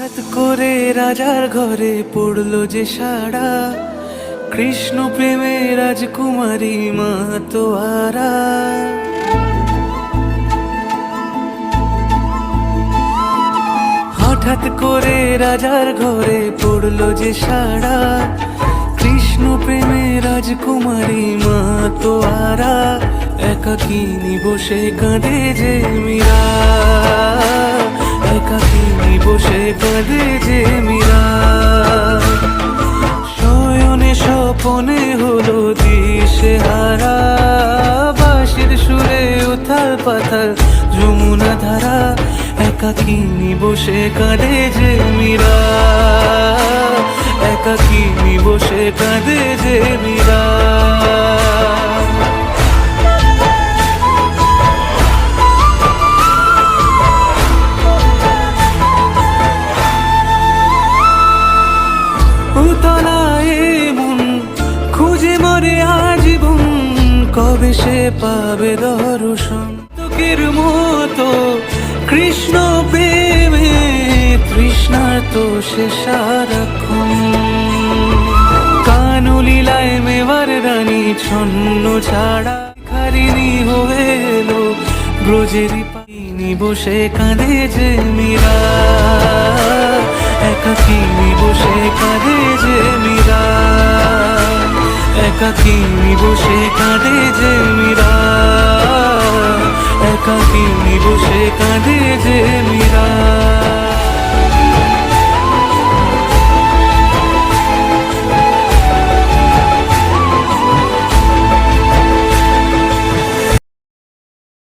হঠাৎ করে রাজার ঘরে পড়ল যে সাড়া। কৃষ্ণ প্রেমে রাজকুমারী মা তোয়ারা। হঠাৎ করে রাজার ঘরে পড়ল যে সাড়া। কৃষ্ণ প্রেমে রাজকুমারী মা তোয়ারা। একাকিনী বসে কাঁদে যে মীরা। স্বপনে হলো দিশে হারা। সুরে ধারা। একাকিনী বসে কাঁদে যে মীরা। একাকিনী বসে কাঁদে যে মীরা। উতলায় মন খুঁজে মরে আজীবন, কবে সে পাবে দর্শন? তোকের মতো কৃষ্ণ প্রেমে তৃষ্ণার তো সে সারাক্ষণ। কানুলীলায় মেবার রানী ছন্ন ছাড়া খারিনি হয়ে এলো, ব্রজেরই পাইনি বসে কাঁদে যে মীরা বসে কাঁদে যে মীরা